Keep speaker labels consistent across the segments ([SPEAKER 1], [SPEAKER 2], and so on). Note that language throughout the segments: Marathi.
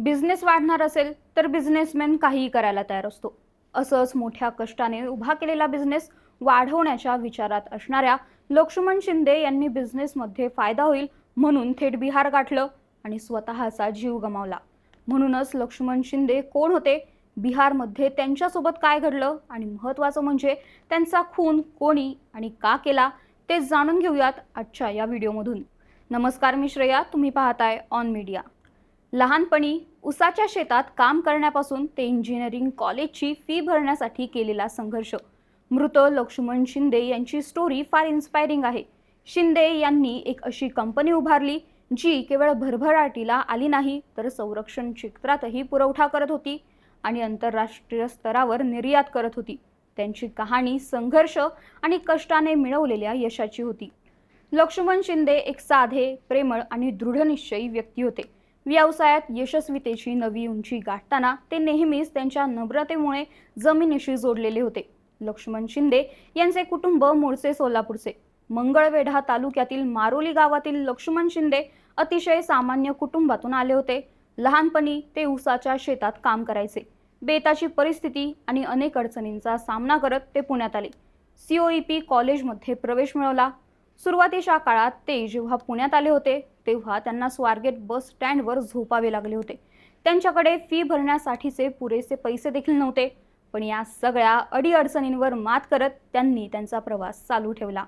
[SPEAKER 1] बिझनेस वाढणार असेल तर बिझनेसमॅन काहीही करायला तयार असतो. असंच मोठ्या कष्टाने उभा केलेला बिझनेस वाढवण्याच्या विचारात असणाऱ्या लक्ष्मण शिंदे यांनी बिझनेसमध्ये फायदा होईल म्हणून थेट बिहार गाठलं आणि स्वतःचा जीव गमावला. म्हणूनच लक्ष्मण शिंदे कोण होते? बिहारमध्ये त्यांच्यासोबत काय घडलं? आणि महत्त्वाचं म्हणजे त्यांचा खून कोणी आणि का केला? ते जाणून घेऊयात आजच्या या व्हिडिओमधून. नमस्कार मी श्रेया तुम्ही पाहताय ऑन मीडिया लहानपणी उसाच्या शेतात काम करण्यापासून ते इंजिनिअरिंग कॉलेजची फी भरण्यासाठी केलेला संघर्ष. मृत लक्ष्मण शिंदे यांची स्टोरी फार इन्स्पायरिंग आहे. शिंदे यांनी एक अशी कंपनी उभारली जी केवळ भरभराटीला आली नाही तर संरक्षण क्षेत्रातही पुरवठा करत होती आणि आंतरराष्ट्रीय स्तरावर निर्यात करत होती. त्यांची कहाणी संघर्ष आणि कष्टाने मिळवलेल्या यशाची होती. लक्ष्मण शिंदे एक साधे प्रेमळ आणि दृढनिश्चयी व्यक्ती होते. व्यवसायात यशस्वीतेची नवी उंची गाठताना ते नेहमीच त्यांच्या नम्रतेमुळे जमिनीशी जोडलेले होते. लक्ष्मण शिंदे यांचे कुटुंब मूळचे सोलापूरचे. मंगळवेढा तालुक्यातील मारोली गावातील लक्ष्मण शिंदे अतिशय सामान्य कुटुंबातून आले होते. लहानपणी ते उसाच्या शेतात काम करायचे. बेताची परिस्थिती आणि अनेक अडचणींचा सामना करत ते पुण्यात आले. सीओईपी कॉलेजमध्ये प्रवेश मिळवला. सुरुवातीच्या काळात ते जेव्हा पुण्यात आले होते तेव्हा त्यांना स्वारगेट बस स्टँडवर झोपावे लागले होते. त्यांच्याकडे फी भरण्यासाठीचे पुरेसे पैसे देखील नव्हते पण या सगळ्या अडीअडचणींवर मात करत त्यांनी त्यांचा प्रवास चालू ठेवला.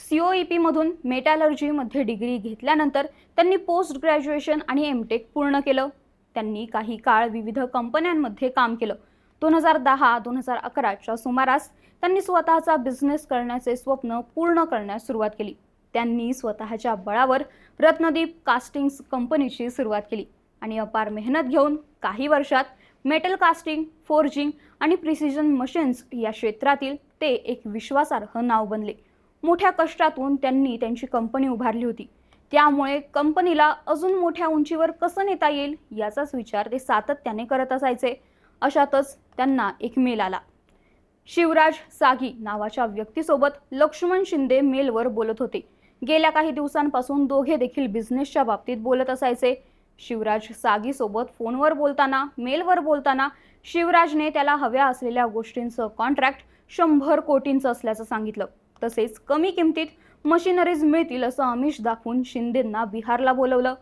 [SPEAKER 1] सीओई पीमधून मेटॅलर्जीमध्ये डिग्री घेतल्यानंतर त्यांनी पोस्ट ग्रॅज्युएशन आणि एमटेक पूर्ण केलं. त्यांनी काही काळ विविध कंपन्यांमध्ये काम केलं. दोन हजार दहा दोन हजार अकराच्या सुमारास त्यांनी स्वतःचा बिझनेस करण्याचे स्वप्न पूर्ण करण्यास सुरुवात केली. त्यांनी स्वतःच्या बळावर रत्नदीप कास्टिंग्स कंपनीची सुरुवात केली. आणि अपार मेहनत घेऊन काही वर्षात मेटल कास्टिंग फोर्जिंग आणि प्रिसिजन मशीन्स या क्षेत्रातील ते एक विश्वासार्ह नाव बनले. मोठ्या कष्टातून त्यांनी त्यांची कंपनी उभारली होती. त्यामुळे कंपनीला अजून मोठ्या उंचीवर कसं नेता येईल याचाच विचार ते सातत्याने करत असायचे. अशातच त्यांना एक मेल आला. शिवराज सागी नावाच्या व्यक्तीसोबत लक्ष्मण शिंदे मेलवर बोलत होते. गेल्या काही दिवसांपासून दोघे देखील बिझनेसच्या बाबतीत बोलत असायचे. शिवराज सागीसोबत फोनवर बोलताना मेलवर बोलताना शिवराजने त्याला हव्या असलेल्या गोष्टींचं कॉन्ट्रॅक्ट शंभर कोटींचं असल्याचं सांगितलं. तसेच कमी किमतीत मशिनरीज मिळतील असं आमिष दाखवून शिंदेंना बिहारला बोलवलं.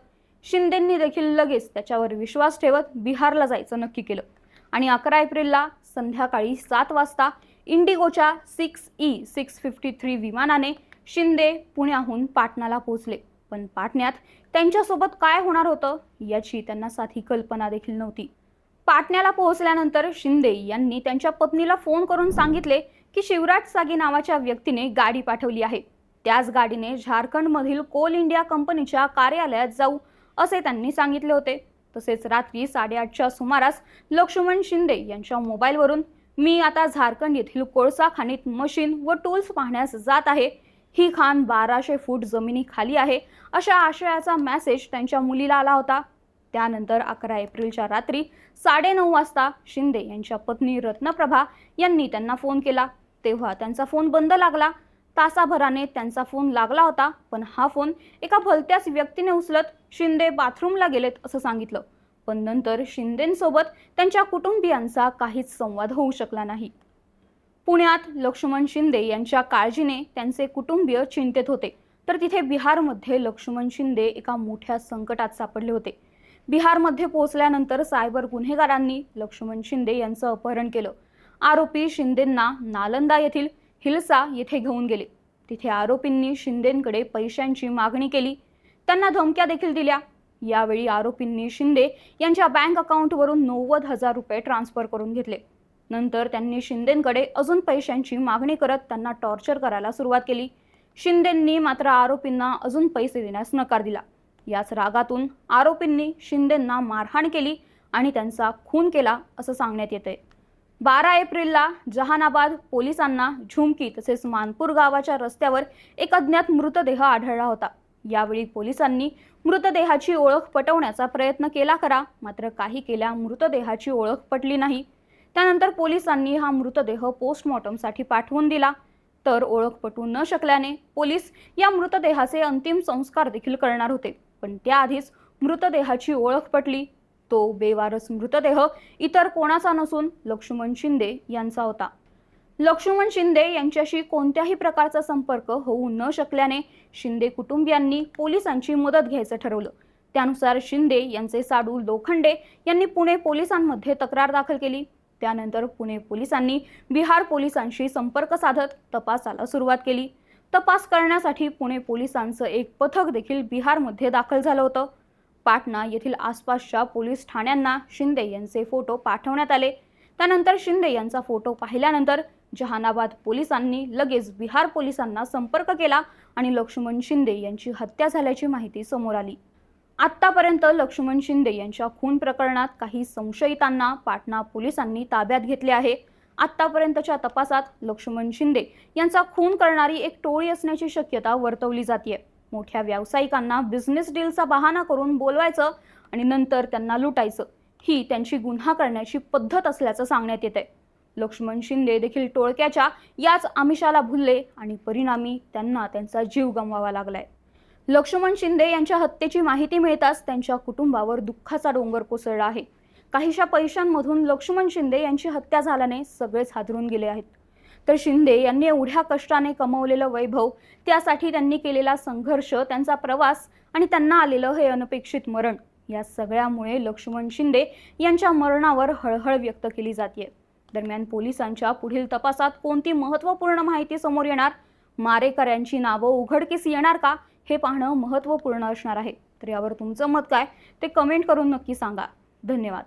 [SPEAKER 1] शिंदेंनी देखील लगेच त्याच्यावर विश्वास ठेवत बिहारला जायचं नक्की केलं. आणि अकरा एप्रिलला संध्याकाळी सात वाजता इंडिगोच्या six E six fifty three विमानाने शिंदे पुण्याहून पाटणाला पोहोचले पण पाटण्यात त्यांच्यासोबत काय होणार होतं याची त्यांना साधी कल्पना देखील नव्हती. पाटण्याला पोहोचल्यानंतर शिंदे यांनी त्यांच्या पत्नीला फोन करून सांगितले की शिवराज सागी नावाच्या व्यक्तीने गाडी पाठवली आहे. त्याच गाडीने झारखंडमधील कोल इंडिया कंपनीच्या कार्यालयात जाऊ असे त्यांनी सांगितले होते. तसेच रात्री साडेआठच्या सुमारास लक्ष्मण शिंदे यांच्या मोबाईलवरून मी आता झारखंड येथील कोळसा खाणीत मशीन व टूल्स पाहण्यास जात आहे. ही खाण बाराशे फूट जमिनीखाली आहे अशा आशयाचा मेसेज त्यांच्या मुलीला आला होता. त्यानंतर अकरा एप्रिलच्या रात्री साडेनऊ वाजता शिंदे यांच्या पत्नी रत्नप्रभा यांनी त्यांना फोन केला. तेव्हा त्यांचा फोन बंद लागला. तासाभराने त्यांचा फोन लागला होता पण हा फोन एका भलत्याच व्यक्तीने उचलत शिंदे बाथरूमला गेलेत असं सांगितलं. पण नंतर शिंदेंसोबत त्यांच्या कुटुंबियांचा काहीच संवाद होऊ शकला नाही. पुण्यात लक्ष्मण शिंदे यांच्या काळजीने त्यांचे कुटुंबीय चिंतेत होते. तर तिथे बिहारमध्ये लक्ष्मण शिंदे एका मोठ्या संकटात सापडले होते. बिहारमध्ये पोहोचल्यानंतर सायबर गुन्हेगारांनी लक्ष्मण शिंदे यांचं अपहरण केलं. आरोपी शिंदेंना नालंदा येथील हिलसा येथे घेऊन गेले. तिथे आरोपींनी शिंदेंकडे पैशांची मागणी केली. त्यांना धमक्या देखील दिल्या. यावेळी आरोपींनी शिंदे यांच्या बँक अकाउंटवरून नव्वद हजार रुपये ट्रान्स्फर करून घेतले. नंतर त्यांनी शिंदेंकडे अजून पैशांची मागणी करत त्यांना टॉर्चर करायला सुरुवात केली. शिंदेंनी मात्र आरोपींना अजून पैसे देण्यास नकार दिला. याच रागातून आरोपींनी शिंदेंना मारहाण केली आणि त्यांचा खून केला असं सांगण्यात येतंय. बारा एप्रिलला जहानाबाद पोलिसांना झुमकी तसेच मानपूर गावाच्या रस्त्यावर एक अज्ञात मृतदेह आढळला होता. यावेळी पोलिसांनी मृतदेहाची ओळख पटवण्याचा प्रयत्न केला खरा मात्र काही केल्या मृतदेहाची ओळख पटली नाही. त्यानंतर पोलिसांनी हा मृतदेह पोस्टमॉर्टमसाठी पाठवून दिला. तर ओळख पटवू न शकल्याने पोलीस या मृतदेहाचे अंतिम संस्कार देखील करणार होते. पण त्याआधीच मृतदेहाची ओळख पटली. तो बेवारस मृतदेह इतर कोणाचा नसून लक्ष्मण शिंदे यांचा होता. लक्ष्मण शिंदे यांच्याशी कोणत्याही प्रकारचा संपर्क होऊ न शकल्याने शिंदे कुटुंबियांनी पोलिसांची मदत घ्यायचं ठरवलं. त्यानुसार शिंदे यांचे साडू लोखंडे यांनी पुणे पोलिसांमध्ये तक्रार दाखल केली. त्यानंतर पुणे पोलिसांनी बिहार पोलिसांशी संपर्क साधत तपासाला सुरुवात केली. तपास करण्यासाठी पुणे पोलिसांचं एक पथक देखील बिहारमध्ये दाखल झालं होतं. पाटणा येथील आसपासच्या पोलीस ठाण्यांना शिंदे यांचे फोटो पाठवण्यात आले. त्यानंतर शिंदे यांचा फोटो पाहिल्यानंतर जहानाबाद पोलिसांनी लगेच बिहार पोलिसांना संपर्क केला आणि लक्ष्मण शिंदे यांची हत्या झाल्याची माहिती समोर आली. आत्तापर्यंत लक्ष्मण शिंदे यांच्या खून प्रकरणात काही संशयितांना पाटणा पोलिसांनी ताब्यात घेतले आहे. आत्तापर्यंतच्या तपासात लक्ष्मण शिंदे यांचा खून करणारी एक टोळी असण्याची शक्यता वर्तवली जाते मोठ्या व्यावसायिकांना बिझनेस डीलचा बहाणा करून बोलवायचं आणि नंतर त्यांना लुटायचं ही त्यांची गुन्हा करण्याची पद्धत असल्याचं सांगण्यात येते लक्ष्मण शिंदे देखील टोळक्याच्या याच आमिषाला भुलले आणि परिणामी त्यांना त्यांचा जीव गमवावा लागलाय. लक्ष्मण शिंदे यांच्या हत्येची माहिती मिळताच त्यांच्या कुटुंबावर दुःखाचा डोंगर कोसळला आहे. काहीशा पैशांमधून लक्ष्मण शिंदे यांची हत्या झाल्याने सगळेच हादरून गेले आहेत. तर शिंदे यांनी एवढ्या कष्टाने कमवलेलं वैभव त्यासाठी त्यांनी केलेला संघर्ष त्यांचा प्रवास आणि त्यांना आलेलं हे अनपेक्षित मरण या सगळ्यामुळे लक्ष्मण शिंदे यांच्या मरणावर हळहळ व्यक्त केली जाते. दरम्यान पोलिसांच्या पुढील तपासात कोणती महत्त्वपूर्ण माहिती समोर येणार? मारेकऱ्यांची नावं उघडकीस येणार का? हे पाहणं महत्त्वपूर्ण असणार आहे. तर यावर तुमचं मत काय? ते कमेंट करून नक्की सांगा. धन्यवाद.